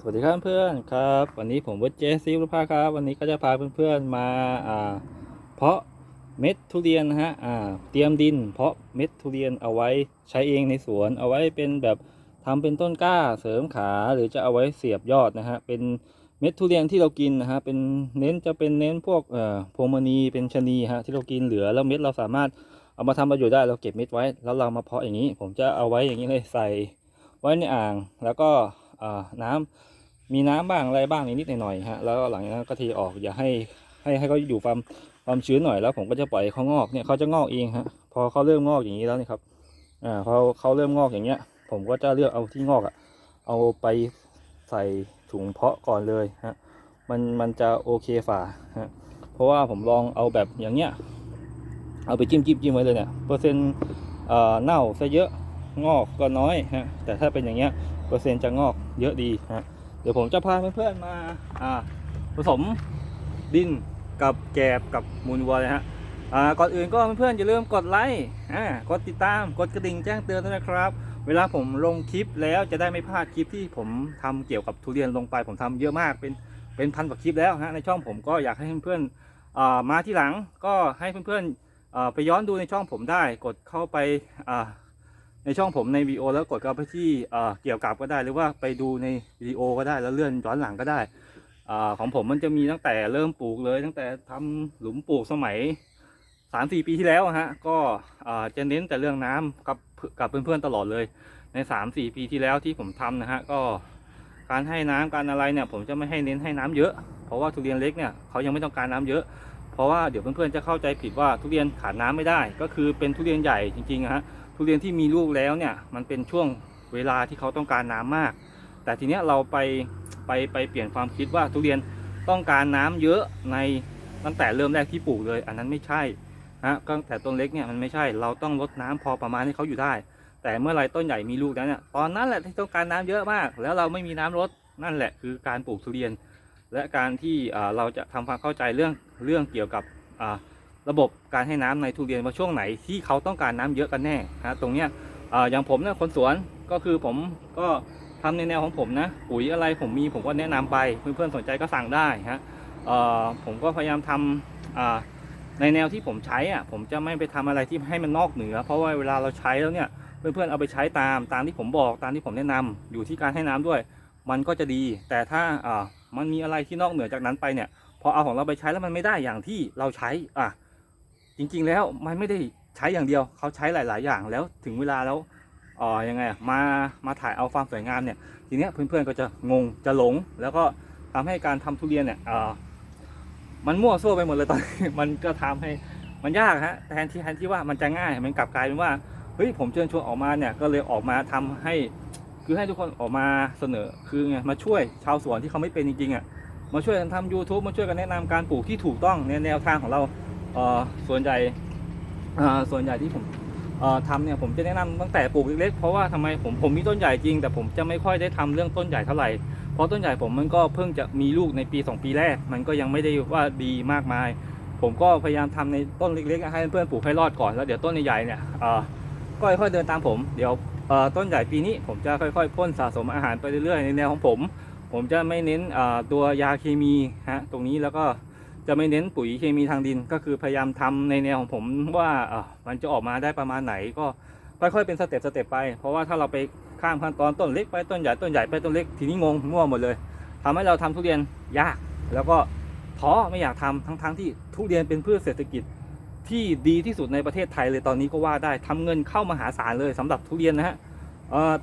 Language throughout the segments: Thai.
สวัสดีครับเพื่อนครับ วันนี้ผมวัดเจซิวรุภาครับ วันนี้ก็จะพาเพื่อนๆมาอ่าเพาะเม็ดทุเรียนนะฮะอ่าเตรียมดิน เพาะเม็ดทุเรียนเอาไว้ใช้เองในสวน เอาไว้เป็นแบบทำเป็นต้นกล้าเสริมขาหรือจะเอาไว้เสียบยอดนะฮะเป็นเม็ดทุเรียนที่เรากินนะฮะเป็นเน้นจะเป็นเน้นพวกเอ่อพวงมณีเป็นชะนีฮะที่เรากินเหลือแล้วเม็ดเราสามารถเอามาทำประโยชน์ได้เราเก็บเม็ดไว้ แล้วเรามาเพาะอย่างนี้ ผมจะเอาไว้อย่างนี้เลยใส่ไว้ในอ่างแล้วก็ น้ำมีน้ำบ้างอะไรบ้างนิดๆหน่อยๆฮะแล้วหลังจากนั้นก็ทีออกอย่าให้ให้ให้เขาอยู่ความความชื้นหน่อยแล้วผมก็จะปล่อยเขางอกเนี่ยเขาจะงอกเองฮะพอเขาเริ่มงอกอย่างนี้แล้วนี่ครับอ่าพอเขาเริ่มงอกอย่างเงี้ย ผมก็จะเลือกเอาที่งอกอะเอาไปใส่ถุงเพาะก่อนเลยฮะมันมันจะโอเคฝ่าฮะเพราะว่าผมลองเอาแบบอย่างเงี้ยเอาไปจิ้มจิ้มจิ้มไว้เลยเนี่ยเปอร์เซ็นต์เอ่อเน่าซะเยอะงอกก็น้อยฮะแต่ถ้าเป็นอย่างเงี้ย เปอร์เซ็นต์จะงอกเยอะดีฮะเดี๋ยวผมจะพาเพื่อนๆมาอ่าผสมดินกับแกบกับมูลวัวเลยฮะอ่าก่อนอื่นก็เพื่อนๆอย่าลืมกดไลค์อ่ากดติดตามกดกระดิ่งแจ้งเตือนด้วยนะครับ เวลาผมลงคลิปแล้วจะได้ไม่พลาดคลิปที่ผมทำเกี่ยวกับทุเรียนลงไปผมทำเยอะมากเป็นเป็นพันกว่าคลิปแล้วฮะในช่องผมก็อยากให้เพื่อนๆอ่ามาที่หลังก็ให้เพื่อนๆอ่าไปย้อนดูในช่องผมได้กดเข้าไปอ่า ในช่องผมในวีดีโอแล้วกดเข้าไปที่เกี่ยวกับก็ได้หรือว่าไปดูในวิดีโอก็ได้แล้วเลื่อนย้อนหลังก็ได้อของผมมันจะมีตั้งแต่เริ่มปลูกเลย ตั้งแต่ทำหลุมปลูกสมัยสามสี่ปีที่แล้วฮะก็จะเน้นแต่เรื่องน้ำกับกับเพื่อนๆตลอดเลย ในสามสี่ปีที่แล้วที่ผมทำนะฮะก็การให้น้ำการอะไรเนี่ยผมจะไม่ให้เน้นให้น้ำเยอะ เพราะว่าทุเรียนเล็กเนี่ยเขายังไม่ต้องการน้ำเยอะ เพราะว่าเดี๋ยวเพื่อนๆจะเข้าใจผิดว่าทุเรียนขาดน้ำไม่ได้ ก็คือเป็นทุเรียนใหญ่จริงๆฮะ ทุเรียนที่มีลูกแล้วเนี่ยมันเป็นช่วงเวลาที่เขาต้องการน้ำมาก แต่ทีเนี้ยเราไปไปไปเปลี่ยนความคิดว่าทุเรียนต้องการน้ำเยอะในตั้งแต่เริ่มแรกที่ปลูกเลย อันนั้นไม่ใช่ฮะก็ตั้งแต่ต้นเล็กเนี่ยมันไม่ใช่เราต้องลดน้ำพอประมาณให้เขาอยู่ได้ แต่เมื่อไรต้นใหญ่มีลูกแล้วเนี่ยตอนนั้นแหละที่ต้องการน้ำเยอะมาก แล้วเราไม่มีน้ำลดนั่นแหละคือการปลูกทุเรียน และการที่เราจะทำความเข้าใจเรื่องเรื่องเกี่ยวกับอ่า ระบบการให้น้ำในทุเรียนว่าช่วงไหนที่เขาต้องการน้ำเยอะกันแน่ฮะตรงเนี้ยออย่างผมเนี่ยคนสวนก็คือผมก็ทำในแนวของผมนะปุ๋ยอะไรผมมีผมก็แนะนำไปเพื่อนๆสนใจก็สั่งได้ฮะผมก็พยายามทำอ่าในแนวที่ผมใช้อะผมจะไม่ไปทำอะไรที่ให้มันนอกเหนือ เพราะว่าเวลาเราใช้แล้วเนี่ยเพื่อนๆเอาไปใช้ตามตามที่ผมบอกตามที่ผมแนะนำอยู่ที่การให้น้ำด้วย มันก็จะดี แต่ถ้าอ่ามันมีอะไรที่นอกเหนือจากนั้นไปเนี่ยพอเอาของเราไปใช้แล้วมันไม่ได้อย่างที่เราใช้อะ จริงๆแล้วมันไม่ได้ใช้อย่างเดียวเขาใช้หลาย ๆ อย่างแล้วถึงเวลาแล้วอ่อยังไงอะมามาถ่ายเอาความสวยงามเนี่ยทีเนี้ยเพื่อนๆก็จะงงจะหลง แล้วก็ทำให้การทำทุเรียนเนี่ยเอ่อมันมั่วซั่วไปหมดเลยตอนนี้มันก็ทำให้มันยากฮะแทนที่แทนที่ว่ามันจะง่ายมันกลับกลายเป็นว่าเฮ้ยผมเชิญชวนออกมาเนี่ยก็เลยออกมาทำให้คือให้ทุกคนออกมาเสนอคือไงมาช่วยชาวสวนที่เขาไม่เป็นจริงๆอะมาช่วยกันทำ YouTube มาช่วยกันแนะนำการปลูกที่ถูกต้องในแนวทางของเรา ส่วนใหญ่ส่วนใหญ่ที่ผมทำเนี่ยผมจะแนะนำตั้งแต่ปลูกเล็กๆเพราะว่าทำไมผมผมมีต้นใหญ่จริง แต่ผมจะไม่ค่อยได้ทำเรื่องต้นใหญ่เท่าไหร่เพราะต้นใหญ่ผมมันก็เพิ่งจะมีลูกในปี 2 ปีแรก มันก็ยังไม่ได้ว่าดีมากมาย ผมก็พยายามทำในต้นเล็กๆให้เพื่อนๆปลูกให้รอดก่อนแล้วเดี๋ยวต้นใหญ่เนี่ยก็ค่อยๆเดินตามผม เดี๋ยวต้นใหญ่ปีนี้ผมจะค่อยๆพ่นสะสมอาหารไปเรื่อยๆในแนวของผม ผมจะไม่เน้นตัวยาเคมีฮะตรงนี้แล้วก็ จะไม่เน้นปุ๋ยเคมีทางดิน ก็คือพยายามทำในแนวของผมว่าเออมันจะออกมาได้ประมาณไหนก็ค่อยๆเป็นสเต็ปสเต็ปไป เพราะว่าถ้าเราไปข้ามขั้นตอนต้นเล็กไปต้นใหญ่ต้นใหญ่ไปต้นเล็กทีนี้งงมั่วหมดเลยทำให้เราทำทุเรียนยาก แล้วก็ท้อไม่อยากทำทั้งๆที่ทุเรียนเป็นพืชเศรษฐกิจที่ดีที่สุดในประเทศไทยเลยตอนนี้ก็ว่าได้ทำเงินเข้ามหาศาลเลยสำหรับทุเรียนนะฮะ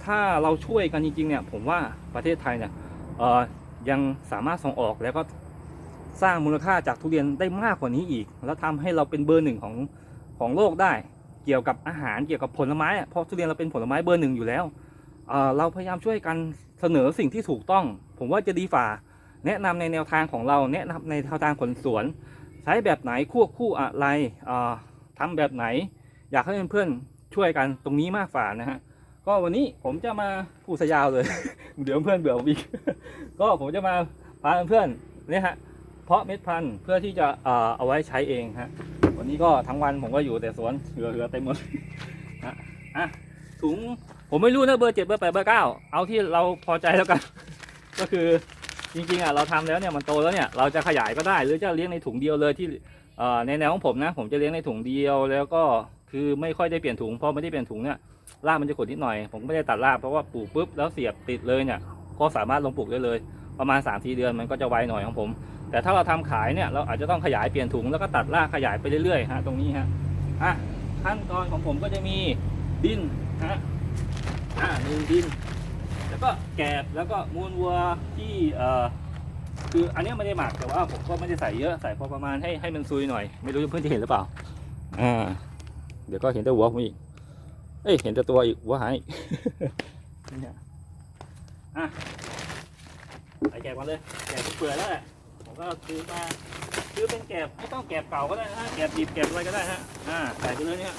ถ้าเราช่วยกันจริงๆเนี่ยผมว่าประเทศไทยเนี่ยยังสามารถส่งออกแล้วก็ สร้างมูลค่าจากทุเรียนได้มากกว่านี้อีก แล้วทำให้เราเป็นเบอร์หนึ่งของของโลกได้ เกี่ยวกับอาหารเกี่ยวกับผลไม้อะเพราะทุเรียนเราเป็นผลไม้เบอร์หนึ่งอยู่แล้วเเราพยายามช่วยกันเสนอสิ่งที่ถูกต้อง ผมว่าจะดีฝ่า แนะนำในแนวทางของเราแนะนำในแนวทางขนสวน ใช้แบบไหนควบคู่อะไรเอ่อทำแบบไหน อยากให้เพื่อนๆช่วยกันตรงนี้มากฝ่านะฮะก็วันนี้ผมจะมาพูดซะยาวเลย เดี๋ยวเพื่อนเบื่อผมอีก ก็ผมจะมาพาเพื่อนเนี่ยฮะ เพาะเม็ดพันธุ์เพื่อที่จะเอ่อเอาไว้ใช้เองฮะวันนี้ก็ทั้งวันผมก็อยู่แต่สวนเหลือเหลือเต็มหมดฮะอะถุงผมไม่รู้นะเบอร์เจ็ดเบอร์แปดเบอร์เก้าเอาที่เราพอใจแล้วกัน ก็คือจริงๆอะเราทำแล้วเนี่ยมันโตแล้วเนี่ยเราจะขยายก็ได้ หรือจะเลี้ยงในถุงเดียวเลยที่เอ่อในแนวของผมนะ ผมจะเลี้ยงในถุงเดียวแล้วก็คือไม่ค่อยได้เปลี่ยนถุงเพราะไม่ได้เปลี่ยนถุงเนี่ยรากมันจะขดนิดหน่อย ผมไม่ได้ตัดรากเพราะว่าปลูกปุ๊บแล้วเสียบติดเลยเนี่ยก็สามารถลงปลูกได้เลย ประมาณ3 4เดือนมันก็จะไวหน่อยของผม แต่ถ้าเราทำขายเนี่ยเราอาจจะต้องขยายเปลี่ยนถุงแล้วก็ตัดรากขยายไปเรื่อยๆฮะตรงนี้ฮะอะขั้นตอนของผมก็จะมีดินฮะอ่ามีดิน แล้วก็แกบแล้วก็มูลวัวที่เอ่อคืออันนี้ไม่ได้หมักแต่ว่าผมก็ไม่ได้ใส่เยอะใส่พอประมาณให้ให้มันซุยหน่อย ไม่รู้เพื่อนจะเห็นหรือเปล่าอ่าเดี๋ยวก็เห็นแต่หัวผมอีกเอ้ยเห็นแต่ตัวอีกหัวหายนี่อะใส่แกบก่อนเลยแกบเปื่อยแล้วแหละ ก็ซื้อมาซื้อเป็นแกบไม่ต้องแกบเก่าก็ได้นะฮะแกบดิบแกบอะไรก็ได้ฮะอ่าใส่ไปเลยเนี่ย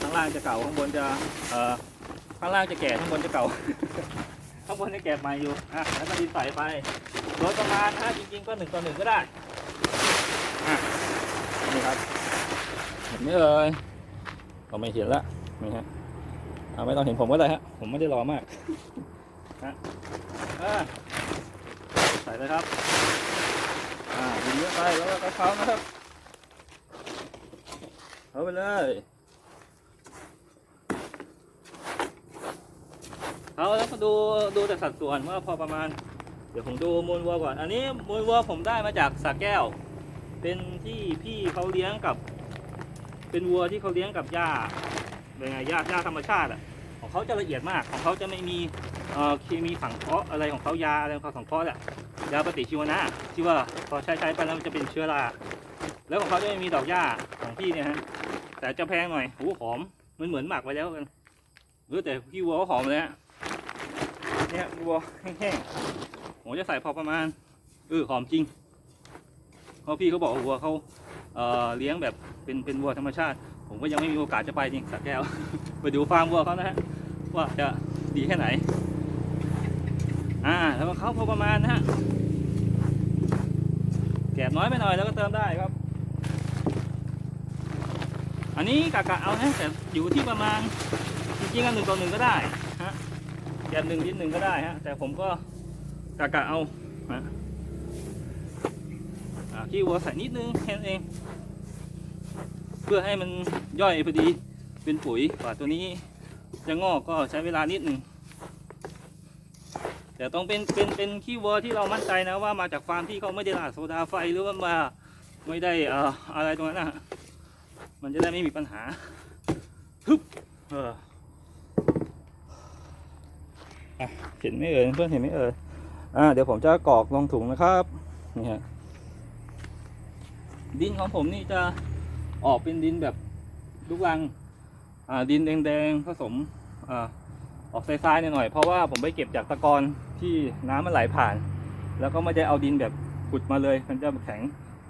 ข้างล่างจะเก่าข้างบนจะเอ่อข้างล่างจะแก่ข้างบนจะเก่า ข้างบนจะแก่ใหม่อยู่อะแล้วก็ดินใส่ไปโดยประมาณถ้าจริงๆก็หนึ่งต่อหนึ่งก็ได้อะนี่ครับเห็นไหมเอ่ยก็ไม่เห็นละนี่ฮะเอาไม่ต้องเห็นผมก็ได้ฮะผมไม่ได้รอมากฮะใส่เลยครับ อ่าดินเยอะไปแล้วก็เขานะครับเอาไปเลยเอาแล้วก็ดูดูแต่สัดส่วนว่าพอประมาณ เดี๋ยวผมดูมูลวัวก่อน อันนี้มูลวัวผมได้มาจากสระแก้ว เป็นที่พี่เขาเลี้ยงกับ เป็นวัวที่เขาเลี้ยงกับหญ้าเป็นไงหญ้าหญ้าธรรมชาติอะของเขาจะละเอียดมากของเขาจะไม่มีเอ่อเคมีฝังเคราะห์อะไรของเขายาอะไรของเขาสังเคราะห์แหละ ยาปฏิชีวนะที่ว่าพอใช้ใช้ไปแล้วมันจะเป็นเชื้อราแล้วของเขาจะไม่มีดอกหญ้าของพี่เนี่ยฮะแต่จะแพงหน่อยหูหอมมันเหมือนหมักไว้แล้วกันหรือแต่พี่วัวหอมเลยฮะเนี่ยวัวแห้งๆผมจะใส่พอประมาณเออหอมจริงเพราะพี่เขาบอกว่าวัวเขาเอ่อเลี้ยงแบบเป็นเป็นวัวธรรมชาติ ผมก็ยังไม่มีโอกาสจะไปจริงสักแก้ว ไปดูฟาร์มวัวเขานะฮะว่าจะดีแค่ไหน แล้วก็เขาพอประมาณนะฮะแกบน้อยไปหน่อยแล้วก็เติมได้ครับ อันนี้กะกะเอานะแต่อยู่ที่ประมาณจริงๆกันหนึ่งต่อหนึ่งก็ได้ฮะแกนหนึ่งนิดหนึ่งก็ได้ฮะแต่ผมก็กะกะเอาฮะขี้วัวใส่นิดนึงแค่นั้นเอง เพื่อให้มันย่อยพอดีเป็นปุ๋ยกว่าตัวนี้จะงอกก็ใช้เวลานิดหนึ่ง แต่ต้องเป็นเป็นเป็นขี้วัวที่เรามั่นใจนะว่ามาจากฟาร์มที่เขาไม่ได้ราดโซดาไฟหรือว่ามาไม่ได้เอ่ออะไรตรงนั้นนะมันจะได้ไม่มีปัญหาฮึบเออเห็นไหมเอ่ยเพื่อนเห็นไหมเอ่ยอ่าเดี๋ยวผมจะกรอกลงถุงนะครับนี่ฮะดินของผมนี่จะออกเป็นดินแบบลูกรังอ่าดินแดงๆผสมอ่าออกทรายๆหน่อยๆเพราะว่าผมไปเก็บจากตะกอน ที่น้ำมันไหลผ่าน แล้วก็ไม่ได้เอาดินแบบขุดมาเลย มันจะแข็ง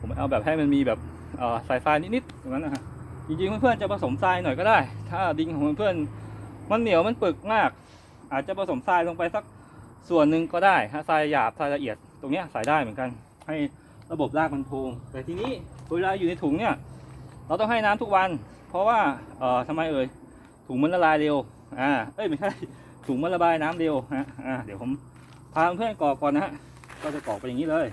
ผมเอาแบบให้มันมีแบบเอ่อทรายนิดๆอย่างนั้นนะฮะจริงๆเพื่อนๆจะผสมทรายหน่อยก็ได้ ถ้าดินของเพื่อนๆมันเหนียวมันปึกมาก อาจจะผสมทรายลงไปสักส่วนหนึ่งก็ได้ฮะทรายหยาบทรายละเอียดตรงเนี้ยใส่ได้เหมือนกัน ให้ระบบรากมันโพงแต่ทีนี้เวลาอยู่ในถุงเนี่ยเราต้องให้น้ำทุกวัน เพราะว่าเอ่อทำไมเอ่ยถุงมันละลายเร็วอ่าเอ้ยไม่ใช่ถุงมันระบายน้ำเร็วฮะอ่าเดี๋ยวผมาเพื่อนกรอกก่อนนะฮะ ก็จะกรอกไปอย่างนี้เลย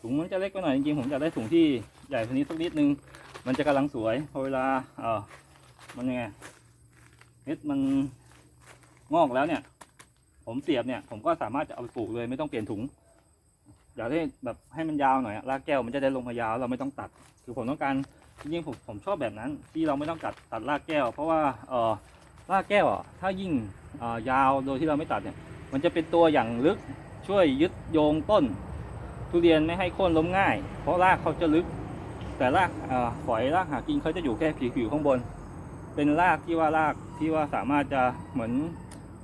ถุงมันจะเล็กไปหน่อยจริงๆผมอยากได้ถุงที่ใหญ่กว่านี้สักนิดนึง มันจะกำลังสวยพอเวลาเออมันยังไงเม็ดมันงอกแล้วเนี่ย ผมเสียบเนี่ย ผมก็สามารถจะเอาไปปลูกเลยไม่ต้องเปลี่ยนถุงอยากให้แบบให้มันยาวหน่อยรากแก้วมันจะได้ลงมายาวเราไม่ต้องตัด คือผมต้องการจริงๆผมผมชอบแบบนั้น ที่เราไม่ต้องตัดตัดรากแก้ว เพราะว่าเออ รากแก้วอะถ้ายิ่งยาวโดยที่เราไม่ตัดเนี่ยมันจะเป็นตัวอย่างลึกช่วยยึดโยงต้น ทุเรียนไม่ให้โค่นล้มง่าย เพราะรากเขาจะลึก แต่รากฝอยรากหากินเขาจะอยู่แค่ผิวๆข้างบน เป็นรากที่ว่ารากที่ว่าสามารถจะเหมือน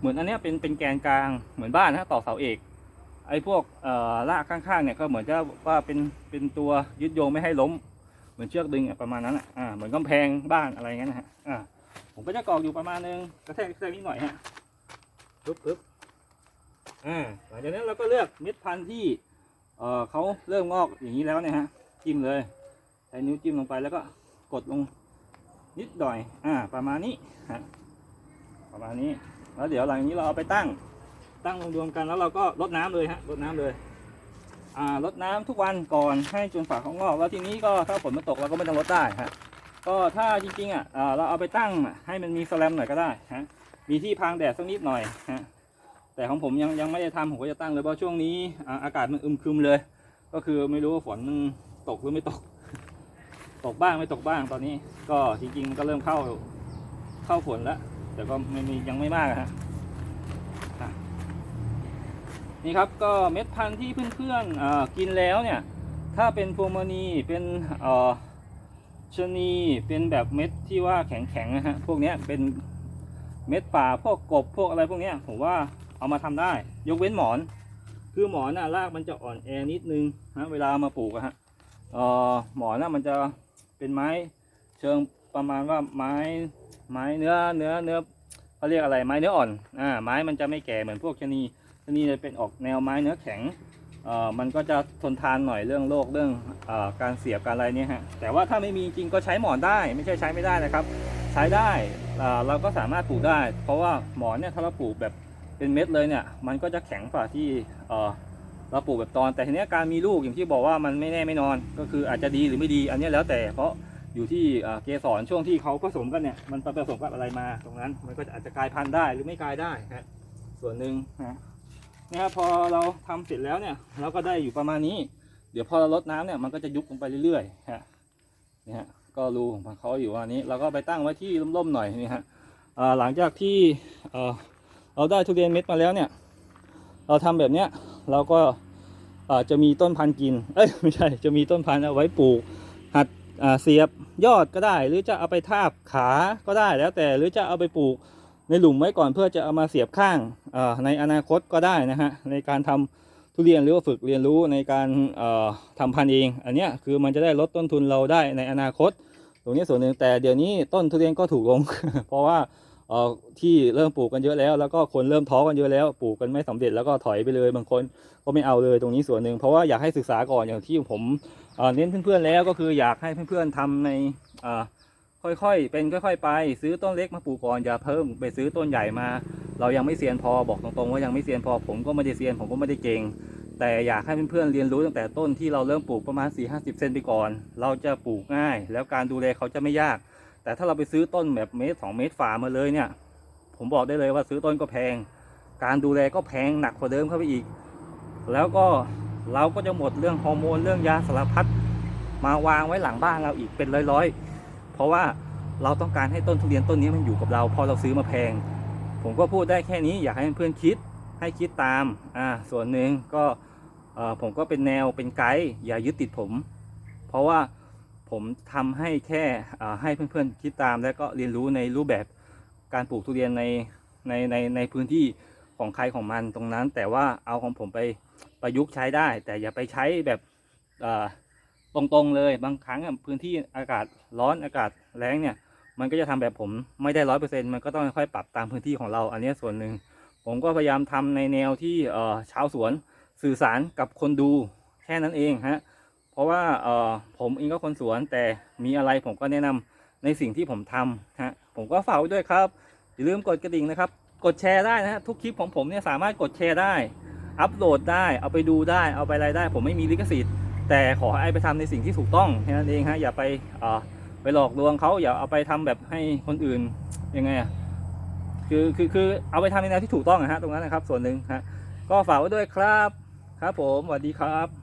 เหมือนอันนี้เป็นเป็นแกนกลางเหมือนบ้านนะต่อเสาเอกไอ้พวกรากข้างๆเนี่ยก็เหมือนจะว่าเป็นเป็นตัวยึดโยงไม่ให้ล้ม เหมือนเชือกดึงประมาณนั้นอะอ่าเหมือนกำแพงบ้านอะไรเงี้ยนะฮะอ่า ผมก็จะกรอกอยู่ประมาณนึงกระแทกกระแทกนิดหน่อยฮะปึ๊บปึ๊บอ่าหลังจากนั้นเราก็เลือกเม็ดพันธุ์ที่เออเขาเริ่มงอกอย่างนี้แล้วเนี่ยฮะจิ้มเลยใช้นิ้วจิ้มลงไปแล้วก็กดลงนิดหน่อยอ่าประมาณนี้ฮะประมาณนี้แล้วเดี๋ยวหลังจากนี้เราเอาไปตั้งตั้งรวมๆกันแล้วเราก็รดน้ำเลยฮะรดน้ำเลยอ่ารดน้ำทุกวันก่อนให้จนฝาเขางอกแล้วทีนี้ก็ถ้าฝนมันตกเราก็ไม่ต้องรดได้ฮะ ก็ถ้าจริงๆอะเราเอาไปตั้งให้มันมีแสแลมหน่อยก็ได้ฮะมีที่พางแดดสักนิดหน่อยฮะแต่ของผมยังยังไม่ได้ทำผมก็จะตั้งเลยเพราะช่วงนี้อากาศมันอึมครึมเลย ก็คือไม่รู้ว่าฝนมันตกหรือไม่ตก ตกบ้างไม่ตกบ้างตอนนี้ ก็จริงๆก็เริ่มเข้าเข้าฝนแล้ว แต่ก็ไม่มียังไม่มากอะฮะนี่ครับก็เม็ดพันธุ์ที่เพื่อนๆกินแล้วเนี่ย ถ้าเป็นพวงมณีเป็นเอ่อ ชะนีเป็นแบบเม็ดที่ว่าแข็งๆนะฮะพวกนี้เป็นเม็ดป่าพวกกบพวกอะไรพวกนี้ผมว่าเอามาทำได้ ยกเว้นหมอน คือหมอนน่ะรากมันจะอ่อนแอนิดนึงนะเวลามาปลูกอะฮะเอ่อหมอนน่ะมันจะเป็นไม้เชิงประมาณว่าไม้ไม้เนื้อเนื้อเนื้อเขาเรียกอะไรไม้เนื้ออ่อนอ่าไม้มันจะไม่แก่เหมือนพวกชะนีชะนีจะเป็นออกแนวไม้เนื้อแข็ง มันก็จะทนทานหน่อยเรื่องโรคเรื่องอการเสียบการอะไรเนี่ยฮะแต่ว่าถ้าไม่มีจริงก็ใช้หมอนได้ ไม่ใช่ใช้ไม่ได้นะครับ ใช้ได้เราก็สามารถปลูกได้ เพราะว่าหมอนเนี่ยถ้าเราปลูกแบบเป็นเม็ดเลยเนี่ยมันก็จะแข็งกว่าที่เราปลูกแบบตอน แต่ทีนี้การมีลูกอย่างที่บอกว่ามันไม่แน่ไม่นอน ก็คืออาจจะดีหรือไม่ดี อันนี้แล้วแต่เพราะอยู่ที่เกสรช่วงที่เขาผสมกันเนี่ยมันผสมกับอะไรมาตรงนั้น มันก็อาจจะกลายพันธุ์ได้หรือไม่กลายได้ฮะส่วนหนึ่งนะ นะครับพอเราทำเสร็จแล้วเนี่ย เราก็ได้อยู่ประมาณนี้ เดี๋ยวพอเราลดน้ำเนี่ยมันก็จะยุบลงไปเรื่อยๆฮะนี่ฮะก็รูของเขาอยู่วันนี้ เราก็ไปตั้งไว้ที่ร่มๆหน่อยนี่ฮะหลังจากที่เเราได้ทุเรียนเม็ดมาแล้วเนี่ย เราทำแบบเนี้ยเราก็จะมีต้นพันธุ์กิน เอ้ยไม่ใช่จะมีต้นพันธุ์เอาไว้ปลูก หัดเสียบยอดก็ได้ หรือจะเอาไปทาบขาก็ได้แล้วแต่หรือจะเอาไปปลูก ในหลุมไว้ก่อนเพื่อจะเอามาเสียบข้างในอนาคตก็ได้นะฮะในการทำทุเรียนหรือว่าฝึกเรียนรู้ในการเอ่อทำพันธุ์เอง อันนี้คือมันจะได้ลดต้นทุนเราได้ในอนาคต ตรงนี้ส่วนหนึ่งแต่เดี๋ยวนี้ต้นทุเรียนก็ถูกลง เพราะว่าที่เริ่มปลูกกันเยอะแล้ว แล้วก็คนเริ่มท้อกันเยอะแล้วปลูกกันไม่สำเร็จแล้วก็ถอยไปเลยบางคนก็ไม่เอาเลยตรงนี้ส่วนหนึ่งเพราะว่าอยากให้ศึกษาก่อนอย่างที่ผมเอ่อเน้นเพื่อนๆแล้วก็คืออยากให้เพื่อนๆทำใน ค่อยๆ เป็นค่อย ๆ ไป ซื้อต้นเล็กมาปลูกก่อนอย่าเพิ่มไปซื้อต้นใหญ่มา เรายังไม่เซียนพอบอกตรงๆว่ายังไม่เซียนพอผมก็ไม่ได้เซียนผมก็ไม่ได้เก่งแต่อยากให้เพื่อนๆเรียนรู้ตั้งแต่ต้นที่เราเริ่มปลูกประมาณ 4 5 0 เซนไปก่อน เราจะปลูกง่าย แล้วการดูแลเขาจะไม่ยาก แต่ถ้าเราไปซื้อต้นแบบเมตรสองเมตรฝ่ามาเลยเนี่ย ผมบอกได้เลยว่าซื้อต้นก็แพง การดูแลก็แพงหนักกว่าเดิมเข้าไปอีก แล้วก็เราก็จะหมดเรื่องฮอร์โมนเรื่องยาสารพัดมาวางไว้หลังบ้านเราอีกเป็นร้อยๆ เพราะว่าเราต้องการให้ต้นทุเรียนต้นนี้มันอยู่กับเราพอเราซื้อมาแพง ผมก็พูดได้แค่นี้อยากให้เพื่อนคิดให้คิดตามอ่าส่วนหนึ่งก็ผมก็เป็นแนวเป็นไกด์อย่ายึดติดผม เพราะว่าผมทำให้แค่ให้เพื่อนๆคิดตาม แล้วก็เรียนรู้ในรูปแบบการปลูกทุเรียนในในในในพื้นที่ของใครของมันตรงนั้น แต่ว่าเอาของผมไปประยุกต์ใช้ได้ แต่อย่าไปใช้แบบอ่า ตรงๆเลยบางครั้งพื้นที่อากาศร้อนอากาศแรงเนี่ย มันก็จะทำแบบผมไม่ได้ร้อยเปอร์เซ็นต์มันก็ต้องค่อยปรับตามพื้นที่ของเรา อันนี้ส่วนหนึ่งผมก็พยายามทำในแนวที่เอ่อชาวสวนสื่อสารกับคนดูแค่นั้นเองฮะเพราะว่าเอ่อผมเองก็คนสวนแต่มีอะไรผมก็แนะนำในสิ่งที่ผมทำฮะผมก็ฝากไว้ด้วยครับอย่าลืมกดกระดิ่งนะครับ กดแชร์ได้นะฮะทุกคลิปของผมเนี่ยสามารถกดแชร์ได้ อัปโหลดได้เอาไปดูได้เอาไปอะไรได้ ผมไม่มีลิขสิทธิ์ แต่ขอให้ไปทำในสิ่งที่ถูกต้องแค่นั้นเองฮะอย่าไปอ่ไปหลอกลวงเขาอย่าเอาไปทำแบบให้คนอื่นยังไงอะคือคือคือเอาไปทำในแนวที่ถูกต้องนะฮะตรงนั้นนะครับส่วนหนึ่งฮะก็ฝากไว้ด้วยครับครับผมสวัสดีครับ